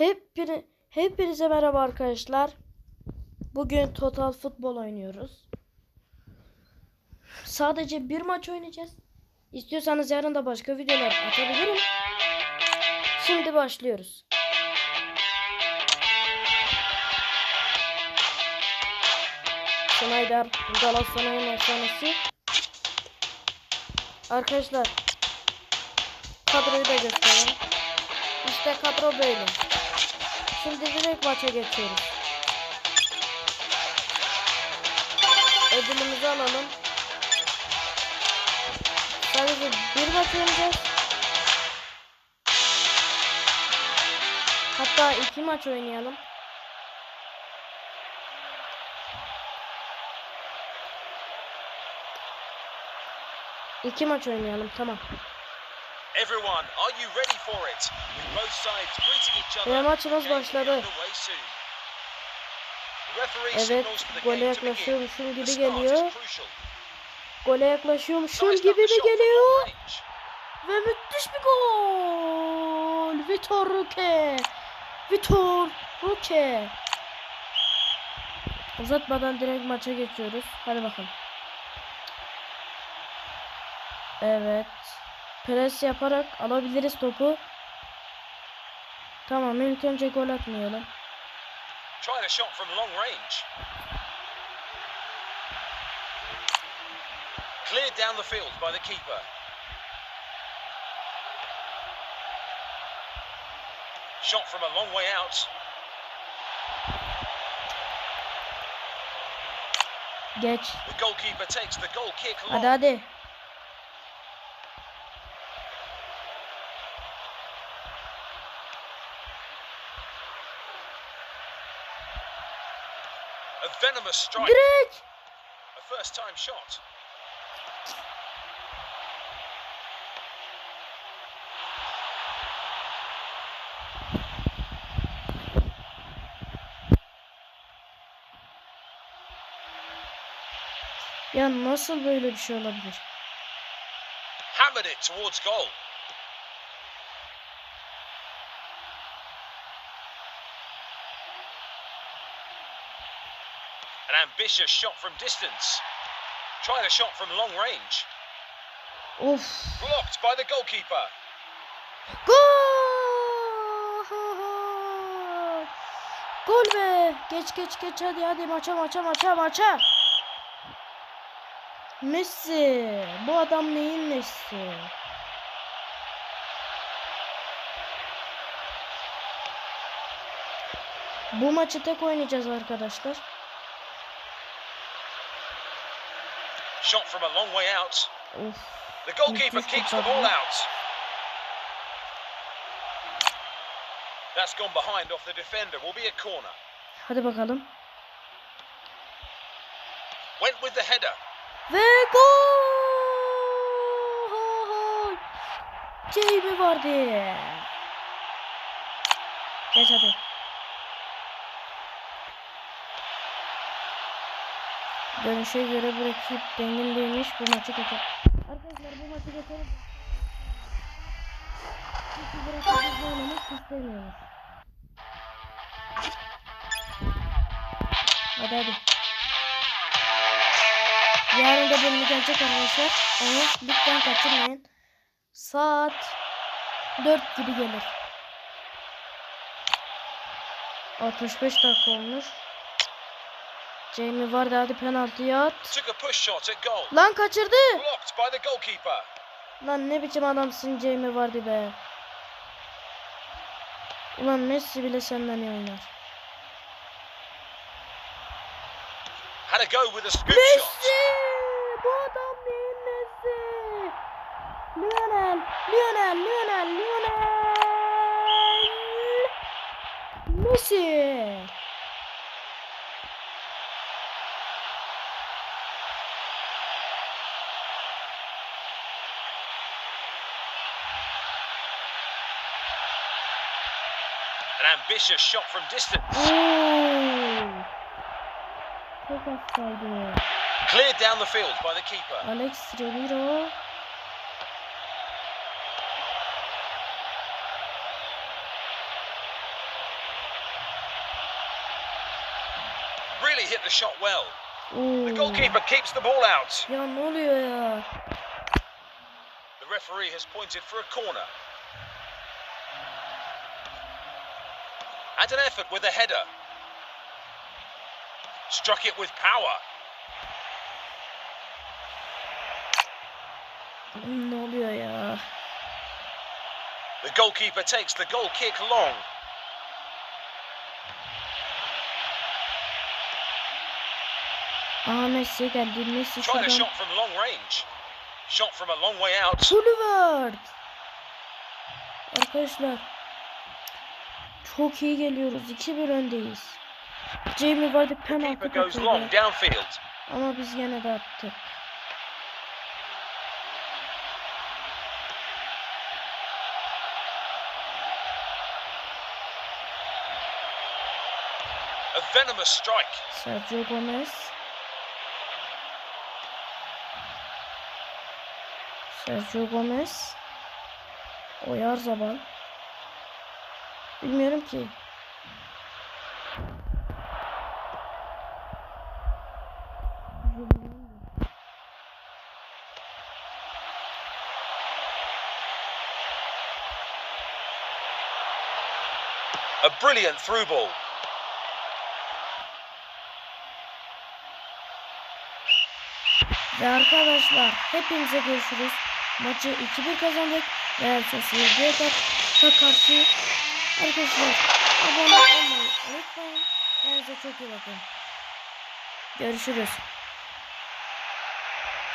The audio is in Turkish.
Hepini, hepinize merhaba arkadaşlar. Bugün Total Futbol oynuyoruz. Sadece bir maç oynayacağız. İstiyorsanız yarın da başka videolar atabilirim. Şimdi başlıyoruz. Snyder Galatasaray'ın efsanesi. Arkadaşlar kadroyu da göstereyim. İşte kadro böyle. Şimdi direkt maça geçiyoruz. Ödülümüzü alalım. Sadece bir maç oynayacağız. Hatta iki maç oynayalım. İki maç oynayalım tamam. Everyone, are you ready for it? With both sides greeting each other. Ve maçımız başladı. Evet, gole yaklaşıyormuşum gibi geliyor. Gole yaklaşıyormuşum gibi de geliyor. Ve müthiş bir gol. Vitor Roque. Vitor Roque. Uzatmadan direkt maça geçiyoruz. Hadi bakalım. Evet. Pres yaparak alabiliriz topu. Tamam ilk önce gol atmayalım. Trying a shot from long range. Cleared down the field by the keeper. Shot from a long way out. Geç. The goalkeeper takes the goal kick long. Hadi hadi. A venomous strike. Direkt. A first time shot. Ya nasıl böyle bir şey olabilir? Hammered it towards goal. Ambitious shot from distance. Tried a shot from long range. Of. Blocked by the goalkeeper. Gol! Gol be! Geç geç geç hadi hadi maça maça maça maça. Messi. Bu adam neyin Messi? Bu maçı tek oynayacağız arkadaşlar. Shot from a long way out. Of. The goalkeeper keeps the ball out. That's gone behind off the defender. Will be a corner. Hadi bakalım. Went with the header. Ve gol! Jamie Vardy. Geç hadi. Dönüşe göre bu rakip dengindeymiş. Bu maçı geçer. Arkadaşlar bu maçı geçelim. Çünkü rakibimizle oynamak istemiyoruz. Hadi hadi. Yarın da bölümü gelecek arkadaşlar. Onu lütfen kaçırmayın. Saat 4 gibi gelir. 65 dakika olmuş. Jamie vardı hadi penaltıya at. Lan kaçırdı. Lan ne biçim adamsın Jamie vardı be. Ulan Messi bile senden iyi oynar. Had a go with a scoop shot. Messi! Bu adam neyin Messi? Lionel, Lionel, Lionel, Lionel. Messi. An ambitious shot from distance. Ooh. Cleared down the field by the keeper. Alex Romero. Really hit the shot well. Ooh. The goalkeeper keeps the ball out. Ya? The referee has pointed for a corner. And an effort with a header. Struck it with power. Ne oluyor ya? The goalkeeper takes the goal kick long. Aa Messi geldi. Messi Tried a shot from long range. Shot from a long way out. Boulevard. Arkadaşlar. Çok iyi geliyoruz. 2-1 öndeyiz. Jamie Vardy penaltı kaçırdı. Ama biz yine de attık. A venomous strike. Sergio Gomez. Sergio Gomez. Oyarzabal. Bilmiyorum ki. A brilliant through ball. Ve arkadaşlar hepinize görüşürüz. Maçı 2-1 kazandık. Real Sociedad'a karşı arkadaşlar abone olmayı unutmayın. Kendinize çok iyi bakın. Görüşürüz.